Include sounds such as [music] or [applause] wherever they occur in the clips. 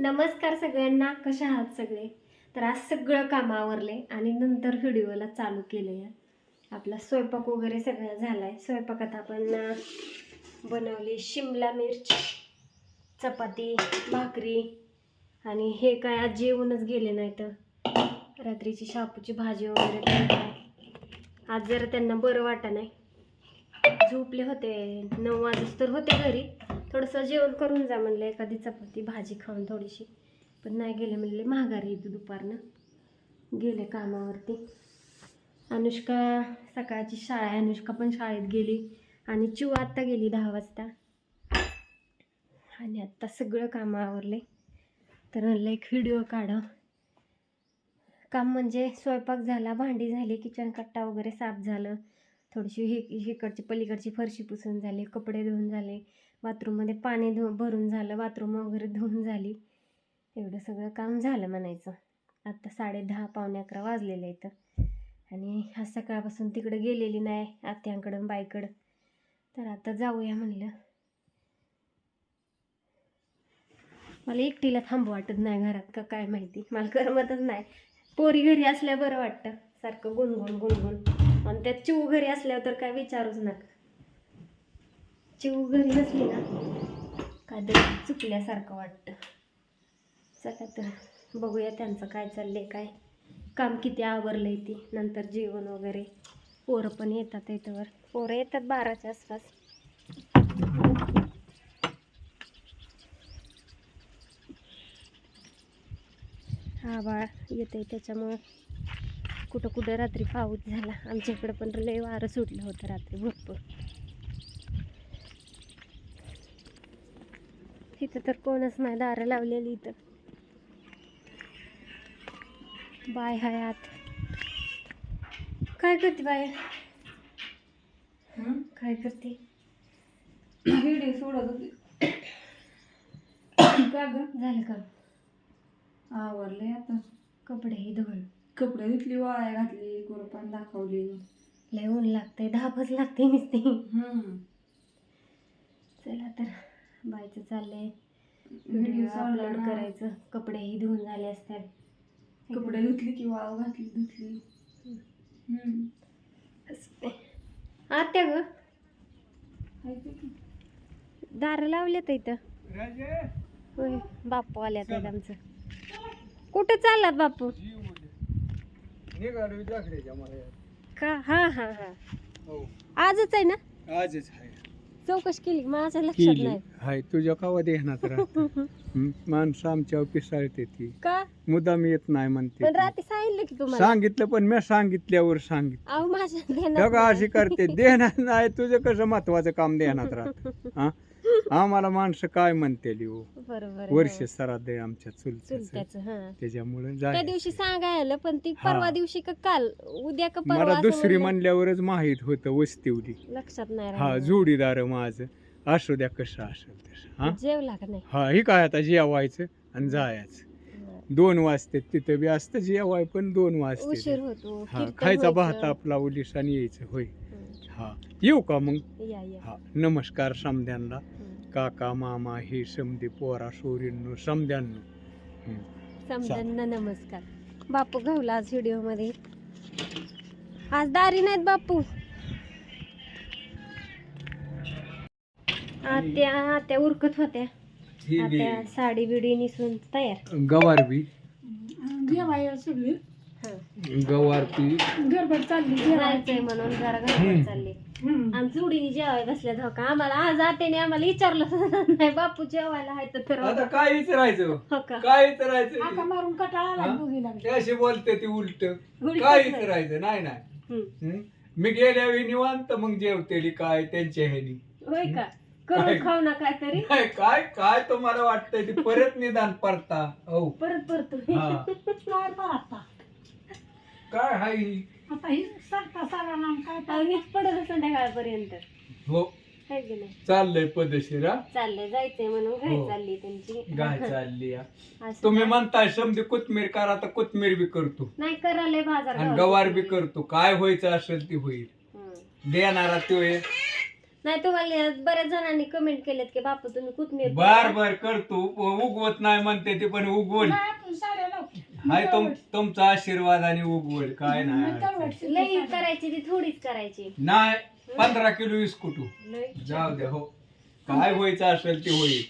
नमस्कार सगळ्यांना कशा आहात सगळे? तर आज सगळं काम आवरले आणि नंतर व्हिडिओला चालू केले आहे आपला स्वयंपाक वगैरे सगळा झाला आहे स्वयंपाकात आपण बनवली शिमला मिर्च चपाती भाकरी आणि हे काय आज जेवूनच गेले नाही तर रात्रीची शापूची भाजी वगैरे आहे आज जरा त्यांना बरं वाटा नाही. झोपले होते. नऊ वाजता तर होते घरी. थोडंसं जेवण करून जा म्हणलं एखादी चपाती भाजी खाऊन थोडीशी. पण नाही गेले म्हणले माघारी येते दुपारनं. गेले कामावरती. अनुष्का सकाळची शाळा आहे अनुष्का पण शाळेत गेली. आणि चिव आत्ता गेली दहा वाजता. आणि आत्ता सगळं कामं आवरले. तर म्हणलं एक व्हिडिओ काढा. काम म्हणजे स्वयंपाक झाला भांडी झाली किचन कट्टा वगैरे साफ झालं. थोडीशी हे इकडची पलीकडची फरशी पुसून झाली कपडे धुवून झाले. बाथरूममध्ये पाणी धु भरून झालं बाथरूम वगैरे धुवून झाली. एवढं सगळं काम झालं म्हणायचं. आत्ता साडे दहा पावणे अकरा वाजलेले इथं आणि आज सकाळपासून तिकडे गेलेली नाही आत्यांकडं बाईकडं. तर आता जाऊया म्हणलं. मला एकटीला थांबू वाटत नाही घरात का काय माहिती. मला करमतच नाही. पोरी घरी असल्या बरं वाटतं. सारखं गुणगुण गुणगुण. आणि त्यात चिऊ घरी असल्यावर तर काय विचारूच नका. चिव घरी नसली ना काहीतरी चुकल्यासारखं वाटतं. चला तर बघूया त्यांचं काय चाललंय काय काम किती आवरलंय ती नंतर जेवण वगैरे. पोरं पण येतात याच्यावर पोरं येतात बाराच्या आसपास. हा बाळ येतंय त्याच्यामुळं कुठं कुठं रात्री पाऊस झाला. आमच्या इकडं पण लय वारं सुटलं होतं रात्री भरपूर. इथं तर कोणच नाही दारं लावलेली इथं. बाय हाय आत. काय करते बाय? काय करते? व्हिडिओ सोडत होती. का ग? झालं का? आवरले आता. कपडेही धुवून. कपडे धुतली वाळ्या घातली कोरपान दाखवली. लय ऊन लागतंय धापच लागते नुसते. हम्म चला तर. बायचं चाललंय. Video upload. करायचं. कपडेही धुवून झाले असतात. कपडे धुतली की वाळ घातली धुतली. हम्म. आत्या ग. दार लावलेत इथं. होय बापू आल्यात आहेत आमचं. कुठं चाललात बापू? का? हा हा हा. हो. आजच आहे ना? आजच आहे. चौकशी केली माझ्या लक्षात केली. नाही. हाय तुझ्या कावा देहनात राहत? [laughs] माणसं पिसाळते ती का? मुदाम येत नाही म्हणते. पण. रात्री सांगितलं की तुम्हाला? सांगितलं पण मी सांगितल्यावर सांगितलं. अहो माझ्या ध्यानात अशी नाही. करते. देहनात नाही तुझं कसं महत्वाचं काम देहनात राहत? [laughs] हा? आम्हाला माणसं काय म्हणते बरोबर आहे, वर्ष हो. सराद आहे आमच्या चुलत्याचं. चुलत्याचं हा. त्याच्यामुळे त्या दिवशी सांगायला पण ती हा. परवा दिवशी का काल उद्या का परवा मला असं दुसरी म्हणलं. म्हणल्यावरच माहीत होतं वस्तीवली. लक्षात नाही हा राहिलं. जोडीदार माझं. असू द्या कसं असेल तसं हा? जेवला का नाही? हा ही काय आता जेवायचं आणि जायचं. दोन वाजते तिथं बी असतं जेवाय पण दोन वाजते उशीर होतो हा कीर्तन खायचा भात व्हायचं. आपला उलीस आणि यायचं होय. हा येऊ का मग? या या. हा नमस्कार समद्यांना हम्म. काका मामा हे समधी पोरा सोरींनो समद्यांनो. हम्म. समजांना नमस्कार. बापू घावला आज व्हिडिओमध्ये आज दारी नाहीत बापू. आत्या आत्या उरकत होत्या. आत्या साडी बिडी निसून तयार. गवार बी. जेवायला हा. गवार बी. गडबड चालली जेवायची. जायचंय म्हणून जरा. घरात चालले. जोडीने जेवाय बसल्या धोका आम्हाला आज आत्याने आम्हाला विचारलं सुद्धा [laughs] नाही बापू जेवायला आहे तर तर आता काय विचारायचं? हो का? काय आका विचारायचं मारून कटाळा आला हा? त्याशी बोलते ती उलट. काय नाही. विचारायचं? नाही नाही. हम्म. मी गेल्या वेळी निवांत मग जेवतेली काय त्यांच्या ह्यानी. होय का? काय? करून खाऊ ना काहीतरी. काय काय काय तुम्हाला वाटतंय ते? परत निदान परता. हो. परत परत हा. काय आता काय हाय? ही? आता ही सरता सारा नाम काय हीच पडत संध्याकाळपर्यंत. की नाही? चाललंय पदशीर चाललंय जायचंय म्हणून घरी हो. चालली त्यांची. गाय चालली. [laughs] असं तुम्ही काय? म्हणताय समजे कोथमीर करा तर कोथमीर बी करतो. नाही करायला बाजार आणि. गवार बी करतो. काय व्हायचं असेल ते होईल. हम्म. देणारा तो आहे. नाही तुम्हाला बऱ्याच जणांनी कमेंट केलेत की बापू तुम्ही कोथमीर बर बर करतो. उगवत नाही म्हणते ते पण उगवल. नाही, आपण साड्या लावतो हाय तुम तुमचा आशीर्वाद आणि उगवल काय नाही. लई करायची ती थोडीच करायची. नाही पंधरा किलो वीस कुटू लई जाऊ द्या हो. काय व्हायचं असेल ते होईल.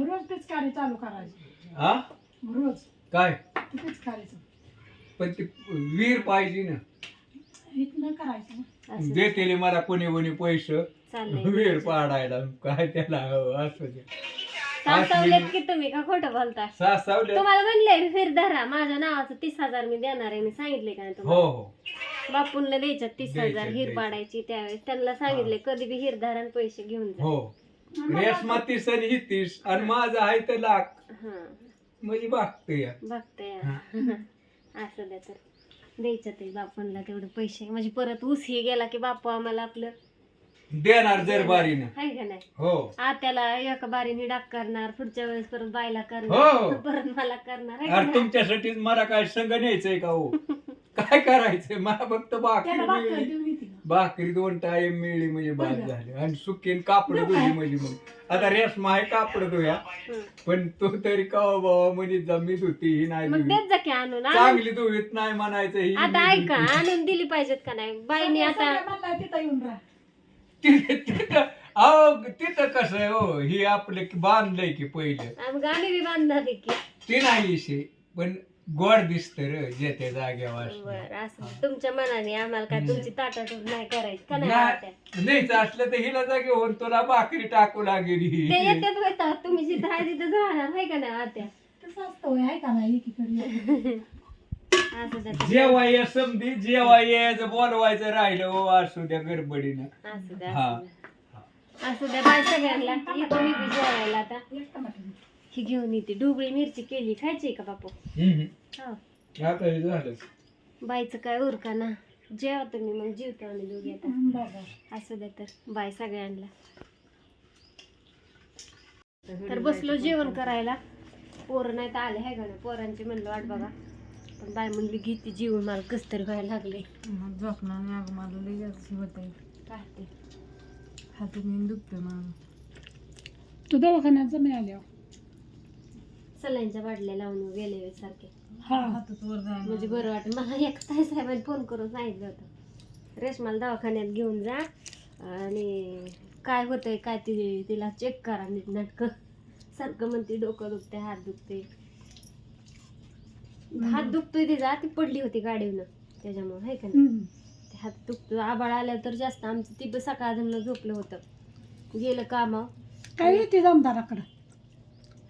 रोज पिचकारी चालू करायची. हा? रोज. काय? पिचकारीचं पण ते वीर पाहिजे ना. इथनं करायचं असं देतेले मला कोणी कोणी पैसे. चाललंय. वीर पाडायला काय त्याला हो, असं दे सासवलेत की तुम्ही का खोटं बोलता सासावले तुम्हाला म्हणले फिर धरा माझ्या नावाचं तीस हजार मी देणार आहे. मी सांगितले का नाही हो तुम्हाला? हो बापूंना द्यायच्यात तीस द्यायच्यात, हजार हिर द्यायच्यात. पाडायची त्यावेळेस. त्यांना सांगितले कधी बी हिर धरा आणि पैसे घेऊन जा. हो. रेशमा तीस आणि ही तीस आणि माझं आहे तर लाख. हा. म्हणजे बघते या. बघते हा. [laughs] असं द्या तर. द्यायचं ते बापूंना तेवढे पैसे. म्हणजे परत ऊस हे गेला की बापू आम्हाला आपलं देणार जर बारीनं आहे का नाही हो आत्याला एका बारीने डाक करणार पुढच्या वेळेस परत बायला हो. करणार परत मला करणार आहे का अरे नाही? तुमच्यासाठी मला काय संग न्यायचंय का हो काय करायचंय मला फक्त भाकरी त्याला भाकर मिळली देऊन येते का? भाकरी दोन टाइम मिळली म्हणजे बाद बरं. झाले आणि सुकीन कापड धुली म्हणजे मग आता रेशमा आहे कापड धुया हं. पण तू तरी का हो बाबा म्हणजे जमीत होती ही नाही मग धुवी. देत जा की आणून आणून- चांगली धुवीत नाही म्हणायचं ही आता ऐका. आणून दिली पाहिजेत का नाही बाईने आता सगळ्या म्हणला तिथं येऊन राहा तिथं तिथं अहो तिथं कसं आहे हो ही आपलं की बांधलंय की पहिलं आम्ही बी बांधणार आहे की ते नाही शे पण गोड दिसत र जे त्या जाग्यावर असलं. बर असं तुमच्या मनाने आम्हाला काय तुमची ताटाटूट नाही करायची का नाही नाही आत्या? नाहीच असलं तर हिला जागे होऊन तुला भाकरी टाकू लागेल ते ही. येतात होता तुम्ही जिथं आहे तिथं राहणार आहे का नाही आत्या तसं असतं होय, आहे का नाही एकीकडे [laughs] असं द्या तर. जेव्हा ये समधी जेव्हा यायचं बोलवायचं राहिलं हो असू द्या गडबडीनं. असू द्या हा. असू द्या. असू द्या बाय सगळ्यांना. येतो मी बी जेवायला आता. ही घेऊन येते. ढोबळी मिरची केली. खायची का बापू? हम्म. हो. आता हे झालं बाईचं काय उरका ना? जेवा तुम्ही मग जेवतो आम्ही दोघी आता. असू द्या तर. बाय सगळ्यांना. तर बसलो जेवण करायला. पोरं नाही तर आले आहे का पोरांची म्हणलं वाट बघा. पण बाय म्हणली घेते जेवण मला कस तरी व्हायला लागले मग झोपणार नाही अगं मला लई जास्त होत आहे. काय ते हातात दुखतोय मला तू दवाखान्यात मिळाल्यावर सलाईंच्या बाटल्या लावून गेले सारखे. हा. हातात वर जायला म्हणजे बरं वाटत मला एक ताई साहेबांनी फोन करून सांगितलं होतं. रेशमाला दवाखान्यात घेऊन जा आणि काय होतंय काय ती तिला चेक करा नीट नाटकं. सारखं म्हणते डोकं दुखते हात दुखते हात दुखतोय तिचा ती पडली होती गाडीवनं त्याच्यामुळे आहे का नाही? हं. ते हात दुखतो आबाळ आल्यावर तर जास्त. आमचं ती सकाळ जमलं झोपलं होतं. गेलं कामावर. काय येते जमदाराकडं?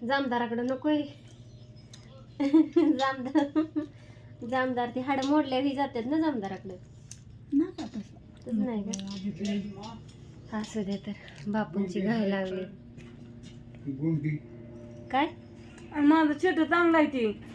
जामदाराकडं नकोय. जामदार जामदार ती हाडं मोडल्यावर जातात ना जामदाराकडं. ना का तसं तसं नाही का? असू दे तर. बापूंची घाय लागली. गुंडी काय? माझं छोट चांगला आहे ते.